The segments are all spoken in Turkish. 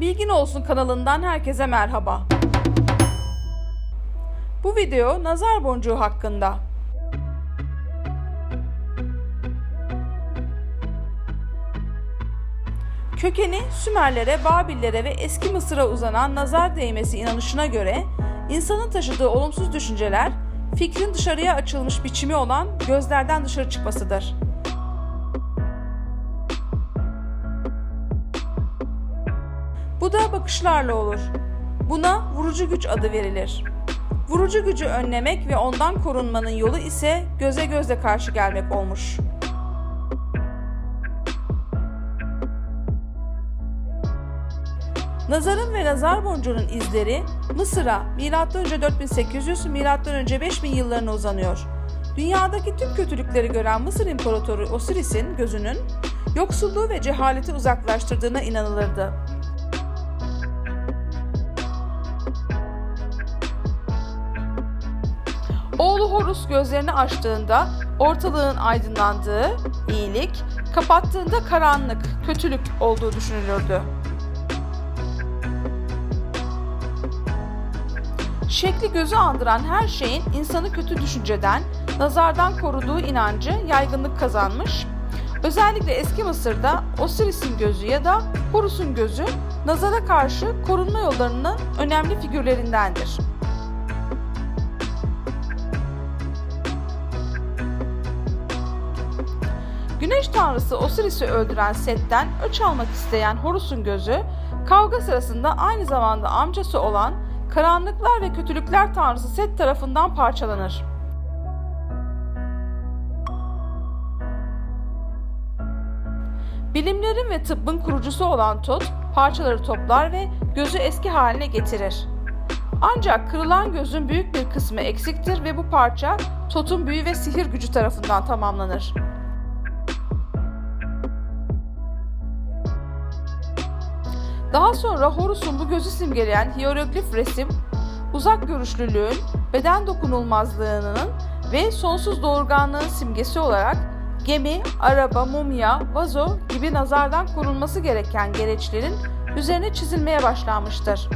Bilgin Olsun kanalından herkese merhaba. Bu video nazar boncuğu hakkında. Kökeni Sümerlere, Babillere ve eski Mısır'a uzanan nazar değmesi inanışına göre insanın taşıdığı olumsuz düşünceler fikrin dışarıya açılmış biçimi olan gözlerden dışarı çıkmasıdır. Bu da bakışlarla olur. Buna vurucu güç adı verilir. Vurucu gücü önlemek ve ondan korunmanın yolu ise göze gözle karşı gelmek olmuş. Nazarın ve nazar boncuğunun izleri Mısır'a M.Ö. 4800 M.Ö. 5000 yıllarına uzanıyor. Dünyadaki tüm kötülükleri gören Mısır İmparatoru Osiris'in gözünün yoksulluğu ve cehaleti uzaklaştırdığına inanılırdı. Oğlu Horus gözlerini açtığında ortalığın aydınlandığı, iyilik, kapattığında karanlık, kötülük olduğu düşünülürdü. Şekli gözü andıran her şeyin insanı kötü düşünceden, nazardan koruduğu inancı yaygınlık kazanmış. Özellikle eski Mısır'da Osiris'in gözü ya da Horus'un gözü nazara karşı korunma yollarının önemli figürlerindendir. Güneş tanrısı Osiris'i öldüren Set'ten öç almak isteyen Horus'un gözü, kavga sırasında aynı zamanda amcası olan karanlıklar ve kötülükler tanrısı Set tarafından parçalanır. Bilimlerin ve tıbbın kurucusu olan Tot, parçaları toplar ve gözü eski haline getirir. Ancak kırılan gözün büyük bir kısmı eksiktir ve bu parça Tot'un büyü ve sihir gücü tarafından tamamlanır. Daha sonra Horus'un bu gözü simgeleyen hieroglif resim, uzak görüşlülüğün, beden dokunulmazlığının ve sonsuz doğurganlığın simgesi olarak gemi, araba, mumya, vazo gibi nazardan korunması gereken gereçlerin üzerine çizilmeye başlanmıştır.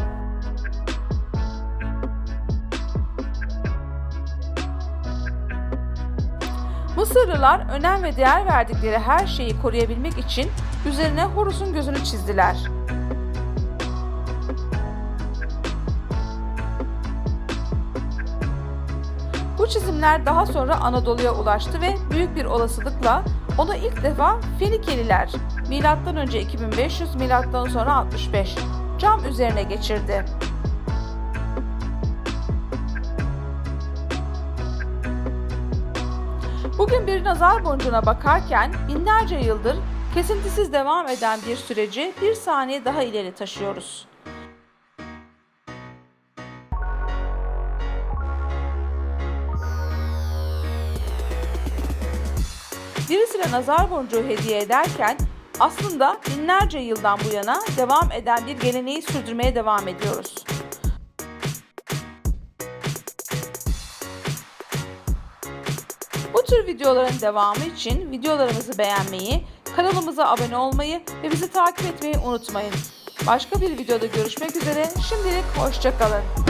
Mısırlılar önem ve değer verdikleri her şeyi koruyabilmek için üzerine Horus'un gözünü çizdiler. Çizimler daha sonra Anadolu'ya ulaştı ve büyük bir olasılıkla onu ilk defa Fenikeliler M.Ö. 2500 M.Ö. sonra 65 cam üzerine geçirdi. Bugün bir nazar boncuğuna bakarken binlerce yıldır kesintisiz devam eden bir süreci bir saniye daha ileri taşıyoruz. Birisine nazar boncuğu hediye ederken aslında binlerce yıldan bu yana devam eden bir geleneği sürdürmeye devam ediyoruz. Bu tür videoların devamı için videolarımızı beğenmeyi, kanalımıza abone olmayı ve bizi takip etmeyi unutmayın. Başka bir videoda görüşmek üzere. Şimdilik hoşçakalın.